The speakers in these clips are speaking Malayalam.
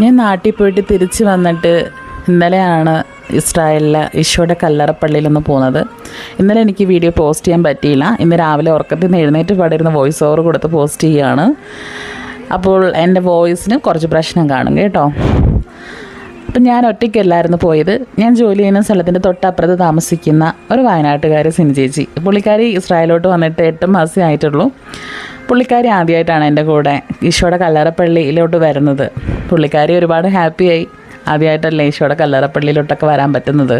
ഞാൻ നാട്ടിൽ പോയിട്ട് തിരിച്ച് വന്നിട്ട് ഇന്നലെയാണ് ഇസ്രായേലിലെ ഈശോയുടെ കല്ലറപ്പള്ളിയിലൊന്ന് പോകുന്നത് ഇന്നലെ എനിക്ക് വീഡിയോ പോസ്റ്റ് ചെയ്യാൻ പറ്റിയില്ല. ഇന്ന് രാവിലെ ഉറക്കത്തിൽ നിന്ന് എഴുന്നേറ്റ് പാടിയിരുന്ന വോയിസ് ഓവർ കൊടുത്ത് പോസ്റ്റ് ചെയ്യുകയാണ് അപ്പോൾ എന്റെ വോയിസിന് കുറച്ച് പ്രശ്നം കാണും കേട്ടോ. അപ്പം ഞാൻ ഒറ്റയ്ക്കല്ലായിരുന്നു പോയത്. ഞാൻ ജോലി ചെയ്യുന്ന സ്ഥലത്തിന്റെ തൊട്ടപ്പുറത്ത് താമസിക്കുന്ന ഒരു വയനാട്ടുകാരി സിനി ചേച്ചി. പുള്ളിക്കാരി ഇസ്രായേലോട്ട് വന്നിട്ട് എട്ട് മാസമേ ആയിട്ടുള്ളൂ. പുള്ളിക്കാരി ആദ്യമായിട്ടാണ് എന്റെ കൂടെ ഈശോയുടെ കല്ലറപ്പള്ളിയിലോട്ട് വരുന്നത്. പുള്ളിക്കാരി ഒരുപാട് ഹാപ്പിയായി ആദ്യമായിട്ടല്ലേ ഈശോയുടെ കല്ലറപ്പള്ളിയിലോട്ടൊക്കെ വരാൻ പറ്റുന്നത്.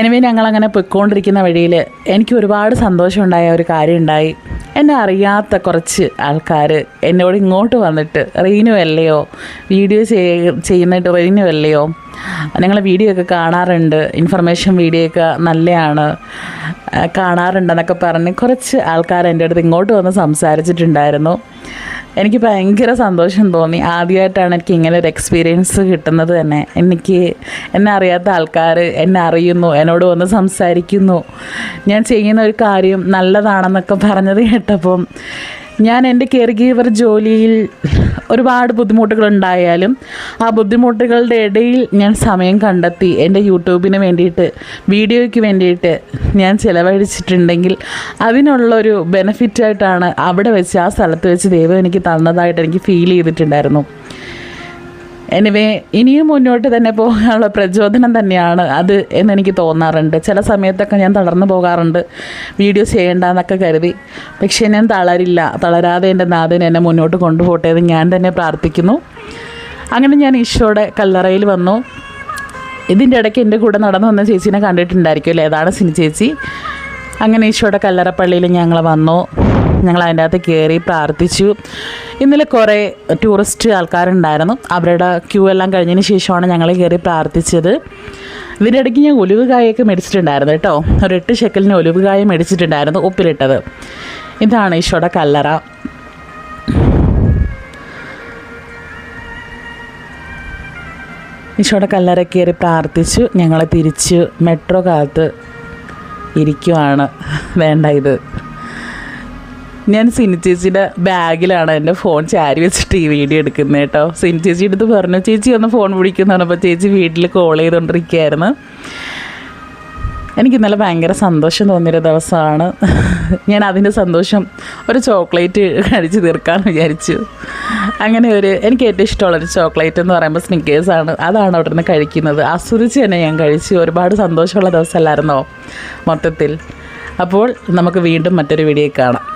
എനിവേ ഞങ്ങളങ്ങനെ പൊയ്ക്കൊണ്ടിരിക്കുന്ന വഴിയിൽ എനിക്ക് ഒരുപാട് സന്തോഷമുണ്ടായ ഒരു കാര്യം ഉണ്ടായി. എന്നെ അറിയാത്ത കുറച്ച് ആൾക്കാർ എന്നോട് ഇങ്ങോട്ട് വന്നിട്ട് റീനു അല്ലയോ? വീഡിയോ ചെയ് ചെയ്യുന്നിട്ട് റീനു അല്ലയോ? നിങ്ങൾ വീഡിയോ ഒക്കെ കാണാറുണ്ട്. ഇൻഫർമേഷൻ വീഡിയോ ഒക്കെ നല്ലതാണ് കാണാറുണ്ടെന്നൊക്കെ പറഞ്ഞ് കുറച്ച് ആൾക്കാർ എന്റെ അടുത്ത് ഇങ്ങോട്ട് വന്ന് സംസാരിച്ചിട്ടുണ്ടായിരുന്നു. എനിക്ക് ഭയങ്കര സന്തോഷം തോന്നി. ആദ്യമായിട്ടാണ് എനിക്ക് ഇങ്ങനെ ഒരു എക്സ്പീരിയൻസ് കിട്ടുന്നത് തന്നെ. എനിക്ക് എന്നെ അറിയാത്ത ആൾക്കാർ എന്നെ അറിയുന്നു എന്നോട് വന്ന് സംസാരിക്കുന്നു. ഞാൻ ചെയ്യുന്ന ഒരു കാര്യം നല്ലതാണെന്നൊക്കെ പറഞ്ഞത് കേട്ടപ്പം ഞാൻ എന്റെ കെയർ ഗീവർ ജോലിയിൽ ഒരുപാട് ബുദ്ധിമുട്ടുകൾ ഉണ്ടായാലും ആ ബുദ്ധിമുട്ടുകളുടെ ഇടയിൽ ഞാൻ സമയം കണ്ടെത്തി എന്റെ യൂട്യൂബിന് വേണ്ടിയിട്ട് വീഡിയോയ്ക്ക് വേണ്ടിയിട്ട് ഞാൻ ചിലവഴിച്ചിട്ടുണ്ടെങ്കിൽ അതിനുള്ളൊരു ബെനഫിറ്റായിട്ടാണ് അവിടെ വെച്ച് ആ സ്ഥലത്ത് വെച്ച് ദൈവം എനിക്ക് തന്നതായിട്ട് എനിക്ക് ഫീൽ ചെയ്തിട്ടുണ്ടായിരുന്നു. എനിവേ ഇനിയും മുന്നോട്ട് തന്നെ പോകാനുള്ള പ്രചോദനം തന്നെയാണ് അത് എന്നെനിക്ക് തോന്നാറുണ്ട്. ചില സമയത്തൊക്കെ ഞാൻ തളർന്നു പോകാറുണ്ട്. വീഡിയോ ചെയ്യേണ്ടെന്നൊക്കെ കരുതി. പക്ഷേ ഞാൻ തളരില്ല. തളരാതെ എന്റെ നാഥൻ എന്നെ മുന്നോട്ട് കൊണ്ടുപോട്ടെ എന്ന് ഞാൻ തന്നെ പ്രാർത്ഥിക്കുന്നു. അങ്ങനെ ഞാൻ ഈശോയുടെ കല്ലറയിൽ വന്നു. ഇതിന്റെ ഇടയ്ക്ക് എന്റെ കൂടെ നടന്നു വന്ന ചേച്ചീനെ കണ്ടിട്ടുണ്ടായിരിക്കുമല്ലോ ഏതാണ് സിനി ചേച്ചി? അങ്ങനെ ഈശോയുടെ കല്ലറപ്പള്ളിയിൽ ഞങ്ങൾ വന്നു. ഞങ്ങൾ അതിന്റെ അകത്ത് കയറി പ്രാർത്ഥിച്ചു. ഇന്നലെ കുറേ ടൂറിസ്റ്റ് ആൾക്കാരുണ്ടായിരുന്നു. അവരുടെ ക്യൂ എല്ലാം കഴിഞ്ഞതിന് ശേഷമാണ് ഞങ്ങൾ കയറി പ്രാർത്ഥിച്ചത്. ഇതിന്റെ ഇടയ്ക്ക് ഞാൻ ഒലിവ് കായൊക്കെ മേടിച്ചിട്ടുണ്ടായിരുന്നു കേട്ടോ. ഒരു എട്ട് ഷെക്കലിന് ഒലിവ് കായ മേടിച്ചിട്ടുണ്ടായിരുന്നു ഉപ്പിലിട്ടത്. ഇതാണ് ഈശോയുടെ കല്ലറ. ഈശോയുടെ കല്ലറ കയറി പ്രാർത്ഥിച്ചു. ഞങ്ങളെ തിരിച്ച് മെട്രോ കാലത്ത് ഇരിക്കുവാണ്. വേണ്ട ഇത്. ഞാൻ സിനി ചേച്ചിയുടെ ബാഗിലാണ് എന്റെ ഫോൺ ചാരി വെച്ചിട്ട് ഈ വീഡിയോ എടുക്കുന്നത് കേട്ടോ. സിനി ചേച്ചി അടുത്ത് പറഞ്ഞു ചേച്ചി ഒന്ന് ഫോൺ വിളിക്കുന്നു പറഞ്ഞപ്പോൾ ചേച്ചി വീട്ടിൽ കോൾ ചെയ്തുകൊണ്ടിരിക്കുകയായിരുന്നു എനിക്ക് ഇന്നലെ ഭയങ്കര സന്തോഷം തോന്നിയൊരു ദിവസമാണ്. ഞാൻ അതിന്റെ സന്തോഷം ഒരു ചോക്ലേറ്റ് കഴിച്ച് തീർക്കാമെന്ന് വിചാരിച്ചു. അങ്ങനെ ഒരു എനിക്ക് ഏറ്റവും ഇഷ്ടമുള്ളൊരു ചോക്ലേറ്റ് എന്ന് പറയുമ്പോൾ സ്നിക്കേഴ്സ് ആണ്. അതാണ് അവിടെ നിന്ന് കഴിക്കുന്നത്. ആസ്വദിച്ച് തന്നെ ഞാൻ കഴിച്ചു. ഒരുപാട് സന്തോഷമുള്ള ദിവസമല്ലായിരുന്നോ മൊത്തത്തിൽ. അപ്പോൾ നമുക്ക് വീണ്ടും മറ്റൊരു വീഡിയോ കാണാം.